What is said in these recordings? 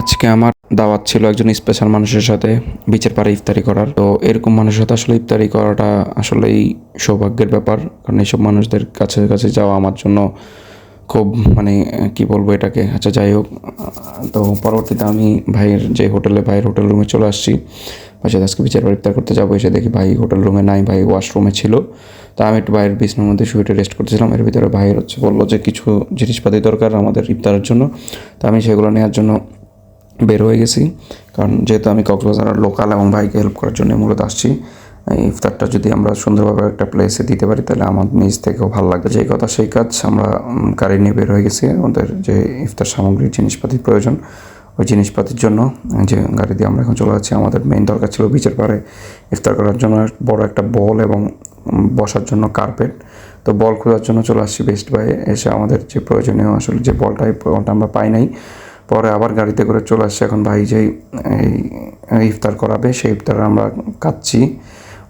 আজকে আমার দাওয়াত ছিল একজন স্পেশাল মানুষের সাথে বিচের পাড়ে ইফতারি করার। তো এরকম মানুষের সাথে আসলে ইফতারি করাটা আসলেই সৌভাগ্যের ব্যাপার। কারণ এইসব মানুষদের কাছে কাছে যাওয়া আমার জন্য খুব মানে কি বলব এটাকে? আচ্ছা যাই হোক, তো পরবর্তীতে আমি ভাইয়ের যে হোটেলে, ভাইয়ের হোটেল রুমে চলে আসছি। পাশে আজকে বিচার ইফতার করতে যাব, এসে দেখি ভাই হোটেল রুমে নাই, ভাই ওয়াশরুমে ছিল। তো আমি একটু ভাইয়ের বিছনার মধ্যে শুয়ে রেস্ট করতেছিলাম। এর ভিতরে ভাইয়ের হচ্ছে বলল যে কিছু জিনিসপাতি দরকার আমাদের ইফতারের জন্য। তো আমি সেগুলো নেওয়ার জন্য বের হয়ে গেছি। কারণ যেহেতু আমি কক্সবাজার লোকাল এবং ভাইকে হেল্প করার জন্য মূলত আসছি ইফতারটা যদি আমরা সুন্দরভাবে একটা প্লেসে দিতে পারি, তাহলে আমার নিজ থেকেও ভালো লাগবে। যে কথা সেই কাজ আমরা গাড়ি নিয়ে বের হয়ে গেছি। আমাদের যে ইফতার সামগ্রী, জিনিসপাতির প্রয়োজন, ওই জিনিসপাতির জন্য, যে গাড়ি দিয়ে আমরা এখন চলে যাচ্ছি। আমাদের মেইন দরকার ছিল বিচের পাড়ে ইফতার করার জন্য বড় একটা বল এবং বসার জন্য কার্পেট তো বল খোঁজার জন্য চলে আসছি বেস্ট বাই এসে আমাদের যে প্রয়োজনীয় আসলে যে বলটা বলটা আমরা পাই নাই পরে আবার গাড়িতে করে চলে আসছে। এখন ভাই যেই ইফতার করাবে, সেই ইফতার আমরা কাচ্ছি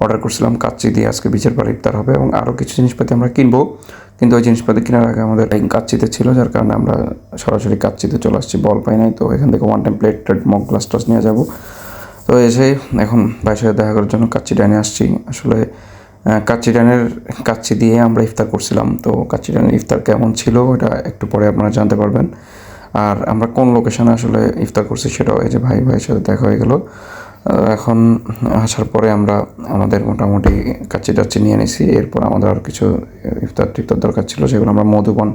অর্ডার করছিলাম কাচ্চি দিয়ে আজকে বিচের পর ইফতার হবে এবং আরও কিছু জিনিসপাতি আমরা কিনবো। কিন্তু ওই জিনিসপাতি কেনার আগে আমাদের কাচ্চিতে ছিল, যার কারণে আমরা সরাসরি কাচ্চিতে চলে আসছি, বল পাই নাই। তো এখান থেকে ওয়ান টাইম প্লেট টেট মগ গ্লাস টাস নিয়ে যাব। তো এসে এখন ভাইয়ের সাথে দেখা করার জন্য কাচ্চি ডাইনে আসছি। আসলে কাচ্চি ডাইনের কাচ্চি দিয়ে আমরা ইফতার করছিলাম। তো কাচ্চি ডাইনের ইফতার কেমন ছিল, ওটা একটু পরে আপনারা জানতে পারবেন। আর আমরা কোন লোকেশনে আসলে ইফতার করছি সেটাও এই যে ভাই ভাইয়ের সাথে দেখা হয়ে গেল। এখন আসার পরে আমরা আমাদের মোটামুটি কাচ্চি টাচ্চি নিয়ে নিছি। এরপর আমাদের আর কিছু ইফতার টিফতার দরকার ছিল, সেগুলো আমরা মধুবন,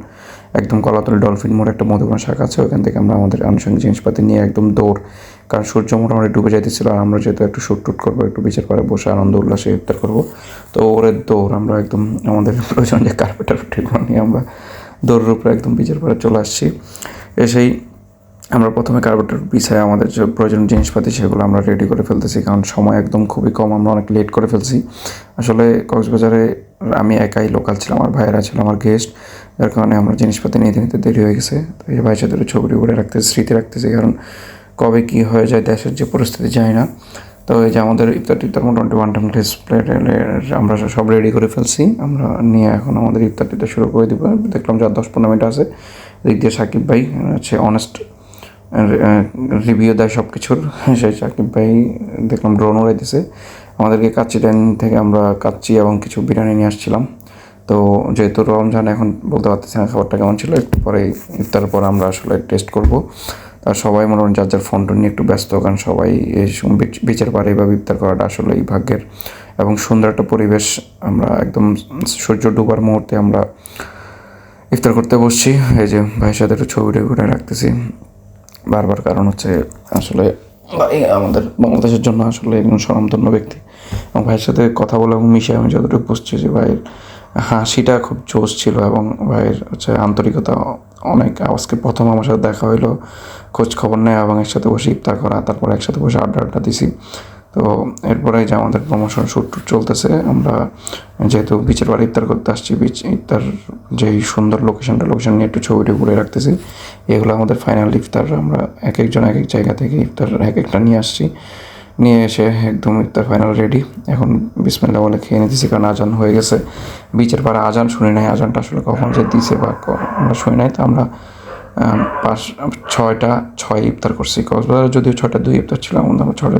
একদম কলাতলি ডলফিন মোড় একটা মধুবন শাখা আছে, ওখান থেকে আমরা আমাদের আনুষঙ্গিক জিনিসপাতি নিয়ে একদম দৌড়। কারণ সূর্য মোটামুটি ডুবে যাইতেছিল আর আমরা যেহেতু একটু শুট টুট করব, একটু বিচার পরে বসে আনন্দ, উল্লাসে ইফতার করব, তো ওরের দৌড়, আমরা একদম আমাদের প্রয়োজন যে কার্পেটার ঠিকমতো নিয়ে আমরা দৌড়ের উপরে একদম বিচার পরে চলে আসছি। এসেই আমরা প্রথমে কার্পেটার পিছায় আমাদের যে প্রয়োজনীয় জিনিসপাতি সেগুলো আমরা রেডি করে ফেলতেছি, কারণ সময় একদম খুবই কম, আমরা অনেক লেট করে ফেলছি। আসলে কক্সবাজারে আমি একাই লোকাল ছিলাম, আমার ভাইয়েরা ছিল, আমার গেস্ট যার কারণে আমরা জিনিসপাতি নিতে নিতে দেরি হয়ে গেছে। তো এই ভাইয়ের সাথে ছবি করে রাখতেছি স্মৃতি রাখতেছি, কারণ কবে কী হয়ে যায়, দেশের যে পরিস্থিতি যায় না। তো এই যে আমাদের ইফতার টিফতার মোটামুটি ওয়ান টাইম ডিসপ্লে আমরা সব রেডি করে ফেলছি। আমরা নিয়ে এখন আমাদের ইফতার টিফতার শুরু করে দিব। দেখলাম যে দশ পনেরো মিনিট আছে। দিক দিয়ে সাকিব ভাই, হচ্ছে অনেস্ট রিভিউ দেয় সব কিছুর সেই সাকিব ভাই দেখলাম ড্রোন উড়াইতেছে। আমাদেরকে কাচ্চি টাইম থেকে আমরা কাচ্চি এবং কিছু বিরিয়ানি নিয়ে আসছিলাম। তো যেহেতু রমজান, এখন বলতে পারতেছি না খাবারটা কেমন ছিল। একটু পরে ইফতার পর আমরা আসলে টেস্ট করব। আর সবাই মোটামুটি যার যার ফোন টোন নিয়ে একটু ব্যস্ত, কারণ সবাই এই বিচের পাড়ে বা ইফতার করাটা আসলে এই ভাগ্যের। এবং সুন্দর একটা পরিবেশ আমরা একদম সূর্য ডুবার মুহূর্তে আমরা ইফতার করতে বসছি। এই যে ভাইয়ের সাথে একটু ছবি টবি রাখতেছি। বারবার কারণ হচ্ছে আসলে ভাই আমাদের বাংলাদেশের জন্য আসলে একজন স্বনামধন্য ব্যক্তি। এবং ভাইয়ের সাথে কথা বলে এবং মিশে আমি যতটুকু বুঝছি যে ভাইয়ের হাসিটা খুব জোশ ছিল এবং ভাইয়ের হচ্ছে আন্তরিকতা অনেক। আজকে প্রথম আমার সাথে দেখা হইল, খোঁজ খবর নেয় এবং একসাথে বসে ইফতার করা। তারপর একসাথে বসে আড্ডা আড্ডা দিছি। তো এরপরে যে আমাদের প্রমোশন শ্যুট চলতেছে, আমরা যেহেতু বিচের বাড়ি ইফতার করতে আসছি, বিচ ইফতার যেই সুন্দর লোকেশনটা লোকেশন নিয়ে একটু ছবিটি ঘুরে রাখতেছি, এগুলো আমাদের ফাইনাল ইফতার, আমরা এক একজন এক এক জায়গা থেকে ইফতার এক একটা নিয়ে আসছি, নিয়ে এসে একদম ইফতার ফাইনাল রেডি এখন বিসমিল্লা বলে খেয়ে নিতেছি, কারণ আজান হয়ে গেছে, বিচের পাড়ে আজান শুনি নাই, আজানটা আসলে কখন যে দিছে বা আমরা শুনি নাই, তো আমরা পাঁচ ছয়টা, ছয় ইফতার করছি, কক্সবাজারে যদিও ছয়টা দুই ইফতার ছিল, আমাদের আমরা ছয়টা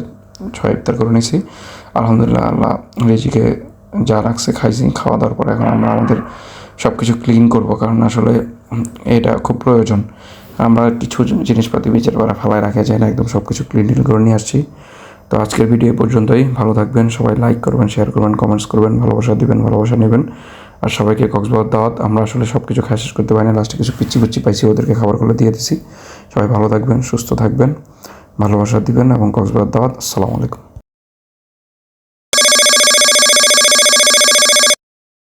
ছয় ইফতার করে নিয়েছি আলহামদুলিল্লাহ আল্লাহ রেজিকে যা রাখছে খাইছি, খাওয়া দাওয়ার পরে এখন আমরা আমাদের সব কিছু ক্লিন করব, কারণ আসলে এটা খুব প্রয়োজন। আমরা কিছু জিনিসপাতি বিচার করা ফালায় রাখা যায় না, একদম সব কিছু ক্লিন করে নিয়ে আসছি। তো আজকের ভিডিও পর্যন্তই, ভালো থাকবেন, সবাই লাইক করবেন শেয়ার করবেন কমেন্টস করবেন, ভালোবাসা দিবেন, ভালোবাসা নেবেন। আর সবাইকে কক্সবাজার দাওয়াত, আমরা আসলে সব কিছু খাওয়া শেষ করতে পারি না লাস্টে কিছু পিচ্ছি পিচ্ছি পাইছি, ওদেরকে খাবারগুলো দিয়ে দিছি। সবাই ভালো থাকবেন, সুস্থ থাকবেন। ভালোবাসা দিবেন এবং কক্সবাজার দাওয়াত আসসালামু আলাইকুম।